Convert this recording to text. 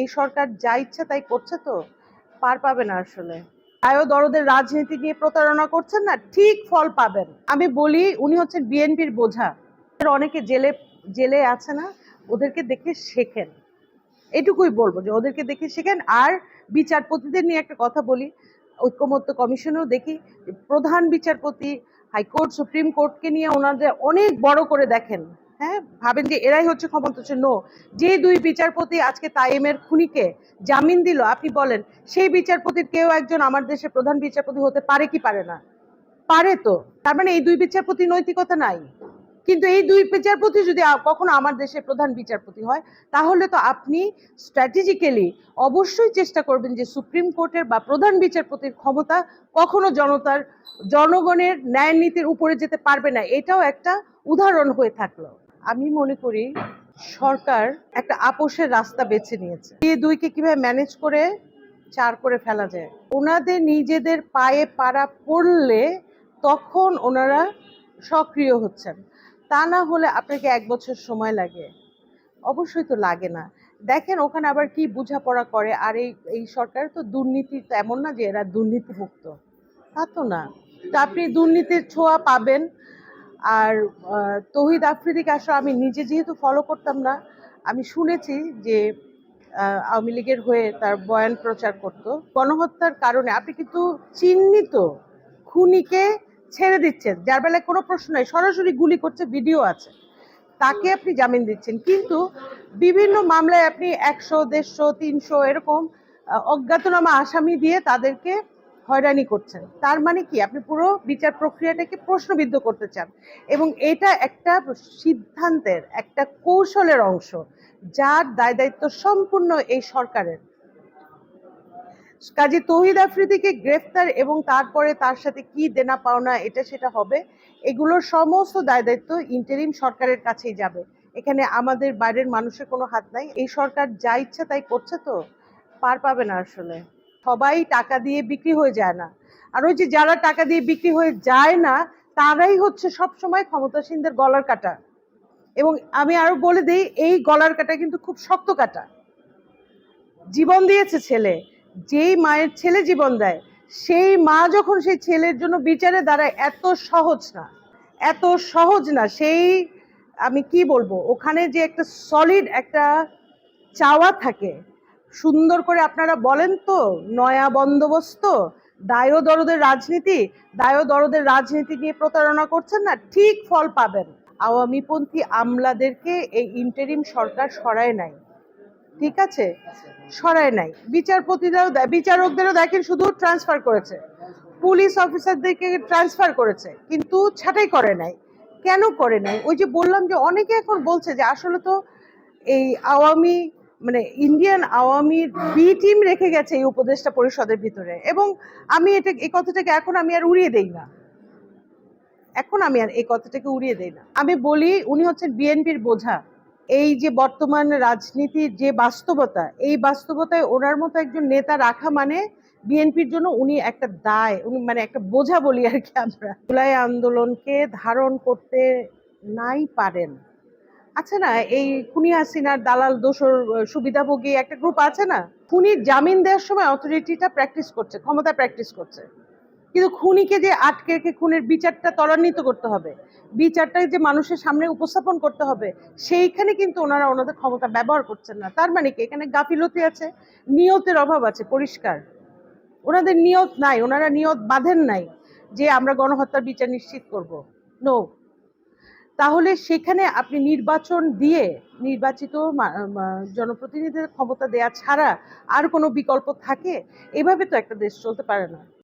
এই সরকার যা ইচ্ছা তাই করছে তো, পার পাবে না আসলে। আয়ো দরদের রাজনীতি নিয়ে প্রতারণা করছেন না, ঠিক ফল পাবেন। আমি বলি, উনি হচ্ছেন বিএনপির বোঝা। অনেকে জেলে জেলে আছে না, ওদেরকে দেখে শেখেন। এটুকুই বলব যে, ওদেরকে দেখে শেখেন। আর বিচারপতিদের নিয়ে একটা কথা বলি, ঐক্যমত্য কমিশনেও দেখি, প্রধান বিচারপতি, হাইকোর্ট, সুপ্রিম কোর্টকে নিয়ে ওনাদের অনেক বড় করে দেখেন। হ্যাঁ ভাবেন যে এরাই হচ্ছে ক্ষমতা নো যে দুই বিচারপতি আজকে তাইমের খুনিকে জামিন দিল, আপনি বলেন, সেই বিচারপতির কেউ একজন আমার দেশের প্রধান বিচারপতি হতে পারে কি পারে না? পারে তো। তার মানে এই দুই বিচারপতি নৈতিকতা নাই। কিন্তু এই দুই বিচারপতি যদি কখনো আমার দেশের প্রধান বিচারপতি হয়, তাহলে তো আপনি স্ট্র্যাটেজিক্যালি অবশ্যই চেষ্টা করবেন যে সুপ্রিম কোর্টের বা প্রধান বিচারপতির ক্ষমতা কখনো জনতার, জনগণের ন্যায় নীতির উপরে যেতে পারবে না। এটাও একটা উদাহরণ হয়ে থাকল। আমি মনে করি সরকার একটা আপোষের রাস্তা বেছে নিয়েছে। এই দুইকে কীভাবে ম্যানেজ করে, চার করে ফেলা যায়। ওনাদের নিজেদের পায়ে পাড়া পড়লে তখন ওনারা সক্রিয় হচ্ছেন। তা না হলে আপনাকে এক বছর সময় লাগে। অবশ্যই তো লাগে না। দেখেন ওখানে আবার কি বোঝাপড়া করে, আর এই এই সরকার তো দুর্নীতি তো এমন না যে এরা দুর্নীতি মুক্ত তা তো না। তা আপনি দুর্নীতির ছোঁয়া পাবেন আর তহিদ আফ্রিদিকে আসলে আমি নিজে যেহেতু ফলো করতাম না, আমি শুনেছি যে আওয়ামী লীগের হয়ে তার বয়ান প্রচার করত। গণহত্যার কারণে আপনি কিন্তু চিহ্নিত খুনিকে ছেড়ে দিচ্ছেন। যার বেলায় কোনো প্রশ্ন নেই, সরাসরি গুলি করছে, ভিডিও আছে। তাকে আপনি জামিন দিচ্ছেন। কিন্তু বিভিন্ন মামলায় আপনি একশো, দেড়শো, তিনশো এরকম অজ্ঞাতনামা আসামি দিয়ে তাদেরকে হয়রানি করছেন। তার মানে কি? আপনি পুরো বিচার প্রক্রিয়াটাকে প্রশ্নবিদ্ধ করতে চান। এবং এটা একটা সিদ্ধান্তের, একটা কৌশলের অংশ যার দায় দায়িত্ব সম্পূর্ণ এই সরকারের। কাজী তৌহিদ আফ্রিদিকে গ্রেফতার এবং তারপরে তার সাথে কি দেনা পাওনা, এটা সেটা হবে, এগুলোর সমস্ত দায় দায়িত্ব ইন্টারিম সরকারের কাছেই যাবে। এখানে আমাদের বাইরের মানুষের কোনো হাত নাই। এই সরকার যা ইচ্ছা তাই করছে তো? পার পাবে না আসলে। সবাই টাকা দিয়ে বিক্রি হয়ে যায় না। আর ওই যে যারা টাকা দিয়ে বিক্রি হয়ে যায় না, তারাই হচ্ছে সব সময় ক্ষমতাসীনদের গলার কাটা। এবং আমি আরও বলে দিই, এই গলার কাটা কিন্তু খুব শক্ত কাটা। জীবন দিয়েছে ছেলে, যেই মায়ের ছেলে জীবন দেয়, সেই মা যখন সেই ছেলের জন্য বিচারে দাঁড়ায়, এত সহজ না। এত সহজ না, সেই, আমি কি বলব, ওখানে যে একটা সলিড একটা চাওয়া থাকে সুন্দর করে আপনারা বলেন তো, নয়া বন্দোবস্ত দায় দরদের রাজনীতি দায় দরদের রাজনীতি নিয়ে প্রতারণা করছেন না, ঠিক ফল পাবেন। আওয়ামীপন্থী আমলাদেরকে এই ইন্টারিম সরকার সরায় নাই। ঠিক আছে? সরায় নাই। বিচারপতিরাও বিচারকদেরও দেখেন শুধু ট্রান্সফার করেছে। পুলিশ অফিসারদেরকে ট্রান্সফার করেছে, কিন্তু ছাঁটাই করে নাই। কেন করে নাই? ওই যে বললাম যে, অনেকে এখন বলছে যে, আসলে তো এই আওয়ামী মানে ইন্ডিয়ান আওয়ামীর বি টিম রেখে গেছে এই উপদেষ্টা পরিষদের ভিতরে। এবং আমি এটা, এই কথাটাকে এখন আমি আর উড়িয়ে দেই না। এখন আমি আর এই কথাটাকে উড়িয়ে দেই না। আমি বলি, উনি হচ্ছেন বিএনপির বোঝা। এই যে বর্তমান রাজনীতির যে বাস্তবতা, এই বাস্তবতায় ওনার মতো একজন নেতা রাখা মানে বিএনপির জন্য উনি একটা দায়, উনি মানে একটা বোঝা বলি আর কি আমরা। জুলাই আন্দোলনকে ধারণ করতে নাই পারেন। আচ্ছা না? এই খুনি হাসিনার দালাল আহ, সুবিধাভোগী একটা গ্রুপ আছে না? খুনির জামিন দেওয়ার সময় অথরিটিটা প্র্যাকটিস করছে ক্ষমতা প্র্যাকটিস করছে। কিন্তু খুনিকে যে আটকে রেখে খুনের বিচারটা ত্বরান্বিত করতে হবে বিচারটা যে মানুষের সামনে উপস্থাপন করতে হবে সেইখানে কিন্তু ওনারা ওনাদের ক্ষমতা ব্যবহার করছেন না। তার মানে কি? এখানে গাফিলতি আছে নিয়তের অভাব আছে পরিষ্কার। ওনাদের নিয়ত নাই ওনারা নিয়ত বাঁধেন নাই যে আমরা গণহত্যার বিচার নিশ্চিত করব। নো তাহলে সেখানে আপনি নির্বাচন দিয়ে নির্বাচিত জনপ্রতিনিধিদের ক্ষমতা দেয়া ছাড়া আর কোনো বিকল্প থাকে? এভাবে তো একটা দেশ চলতে পারে না।